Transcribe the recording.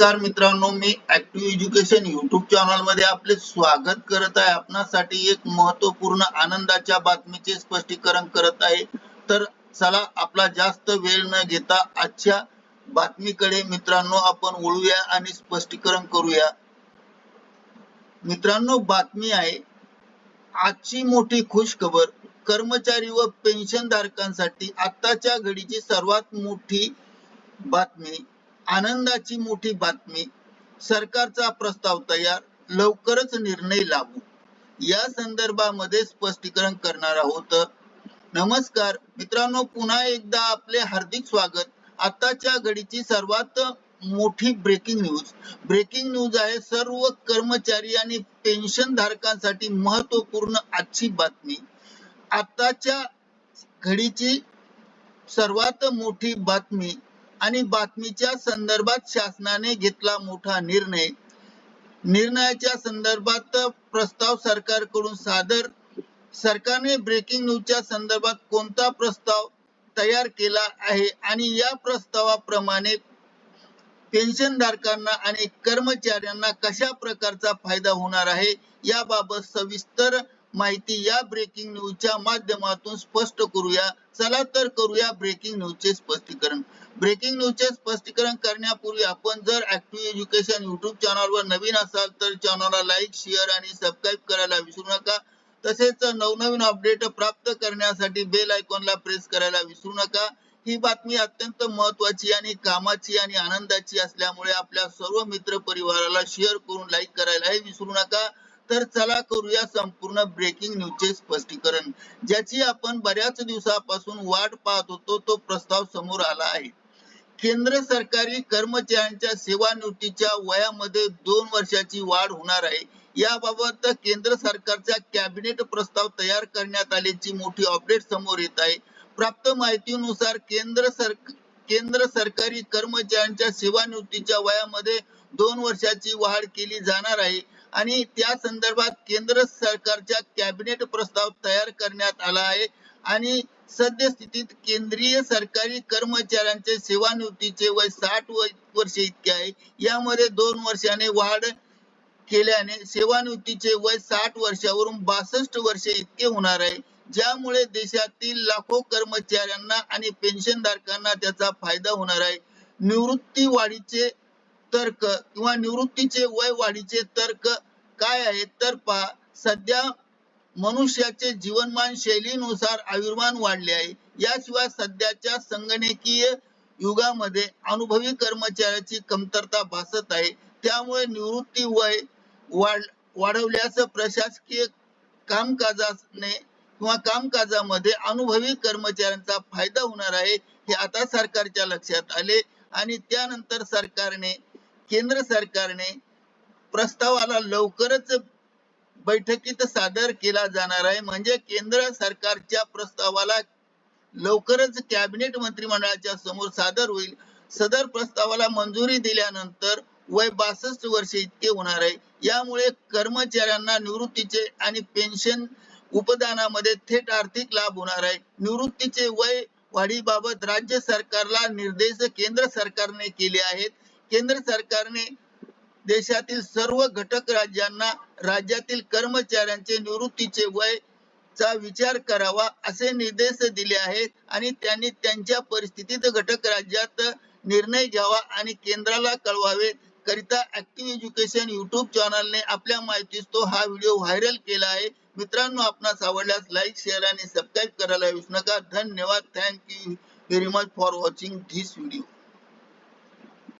नमस्कार मित्रांनो मी ऍक्टिव्ह एज्युकेशन युट्यूब चॅनलमध्ये आपले स्वागत करत आहे. आपणासाठी एक महत्त्वपूर्ण आनंदाच्या बातमीचे स्पष्टीकरण करत आहे. तर चला आपला जास्त वेळ न घेता आजच्या बातमीकडे मित्रांनो आपण वळूया आणि स्पष्टीकरण करूया. मित्रांनो बातमी आहे आजची मोठी खुश खबर कर्मचारी व पेन्शन धारकांसाठी आताच्या घडीची सर्वात मोठी बातमी. आनंदाची मोठी बातमी सरकारचा प्रस्ताव तयार लवकरच निर्णय लागू. या संदर्भामध्ये स्पष्टीकरण करणार आहोत. नमस्कार मित्रांनो पुन्हा एकदा आपले हार्दिक स्वागत. आताच्या घडीची सर्वात मोठी ब्रेकिंग न्यूज ब्रेकिंग न्यूज आहे सर्व कर्मचारी आणि पेन्शन धारकांसाठी महत्त्वपूर्ण आजची बातमी. आताच्या घडीची सर्वात मोठी बातमी आणि बातमीच्या संदर्भात शासनाने घेतला मोठा निर्णय. निर्णयाच्या संदर्भात प्रस्ताव सरकारकडून सादर. सरकारने ब्रेकिंग न्यूजच्या संदर्भात कोणता प्रस्ताव तयार केला आहे? आणि या प्रस्तावाप्रमाणे पेन्शनधारकांना आणि कर्मचाऱ्यांना कशा प्रकारचा फायदा होणार आहे? याबाबत सविस्तर माहिती या ब्रेकिंग न्यूजच्या माध्यमातून स्पष्ट करूया. चला तर करूया ब्रेकिंग न्यूजचे स्पष्टीकरण. ब्रेकिंग न्यूजचे स्पष्टीकरण करण्यापूर्वी आपण जर ऍक्टिव्ह एज्युकेशन युट्यूब चॅनलवर नवीन असाल तर चॅनलला लाईक शेअर आणि सबस्क्राईब करायला विसरू नका. तसेच नवनवीन अपडेट प्राप्त करण्यासाठी बेल आयकॉनला प्रेस करायला विसरू नका. ही बातमी अत्यंत महत्वाची आणि कामाची आणि आनंदाची असल्यामुळे आपल्या सर्व मित्र परिवाराला शेअर करून लाईक करायलाही विसरू नका. तर चला करूया संपूर्ण ब्रेकिंग न्यूजचे स्पष्टीकरण. ज्याची आपण बऱ्याच दिवसापासून वाट पाहत होतो तो प्रस्ताव समोर आला आहे. केंद्र सरकारी कर्मचाऱ्यांच्या सेवानिवृत्तीच्या वयामध्ये दोन वर्षाची वाढ होणार आहे. याबाबत केंद्र सरकारचा कॅबिनेट प्रस्ताव तयार करण्यात आल्याची मोठी अपडेट समोर येत आहे. प्राप्त माहितीनुसार केंद्र सर केंद्र सरकारी कर्मचाऱ्यांच्या सेवानिवृत्तीच्या वयामध्ये दोन वर्षाची वाढ केली जाणार आहे. आणि त्या संदर्भात केंद्र सरकारच्या कॅबिनेट प्रस्ताव तयार करण्यात आला आहे. आणि सद्यस्थितीत केंद्रीय सरकारी कर्मचाऱ्यांचे सेवानिवृत्तीचे वय साठ वर्ष इतके आहे. यामध्ये दोन वर्षाने वाढ केल्याने सेवानिवृत्तीचे वय साठ वर्षावरून बासष्ट वर्ष इतके होणार आहे. ज्यामुळे देशातील लाखो कर्मचाऱ्यांना आणि पेन्शनधारकांना त्याचा फायदा होणार आहे. निवृत्ती वाढीचे तर्क किंवा निवृत्तीचे वय वाढीचे तर्क काय आहेत तर पहा सध्या मनुष्याचे जीवनमान शैलीनुसार आयुर्मान वाढले आहे. याशिवाय सध्याच्या संगणकीय युगामध्ये अनुभवी कर्मचाऱ्याची कमतरता भासत आहे. त्यामुळे निवृत्ती वय वाढ वाढवल्यास प्रशासकीय कामकाजाने किंवा कामकाजामध्ये अनुभवी कर्मचाऱ्यांचा फायदा होणार आहे हे आता सरकारच्या लक्षात आले आणि त्यानंतर सरकारने केंद्र सरकारने प्रस्तावाला लवकरच बैठकीत सादर केला जाणार आहे. म्हणजे केंद्र सरकारच्या प्रस्तावाला लवकरच कॅबिनेट मंत्रिमंडळाच्या समोर सादर होईल. सदर प्रस्तावाला मंजुरी दिल्यानंतर वय बासष्ट वर्ष इतके होणार आहे. यामुळे कर्मचाऱ्यांना निवृत्तीचे आणि पेन्शन उपदानामध्ये थेट आर्थिक लाभ होणार आहे. निवृत्तीचे वय वाढीबाबत राज्य सरकारला निर्देश केंद्र सरकारने केले आहेत. केंद्र सरकारने देशातील सर्व घटक राज्यांना राज्यातील कर्मचाऱ्यांचे निवृत्तीचे वय चा विचार करावा असे निर्देश दिले आहेत आणि त्यांनी त्यांच्या परिस्थितीत घटक राज्यात निर्णय घ्यावा आणि केंद्राला कळवावे करिता ऍक्टिव्ह एज्युकेशन युट्यूब चॅनलने आपल्या माहितीस तो हा व्हिडिओ व्हायरल केला आहे. मित्रांनो आपणास आवडल्यास लाईक शेअर आणि सबस्क्राईब करायला विसरू नका. धन्यवाद. Thank you very much for watching this video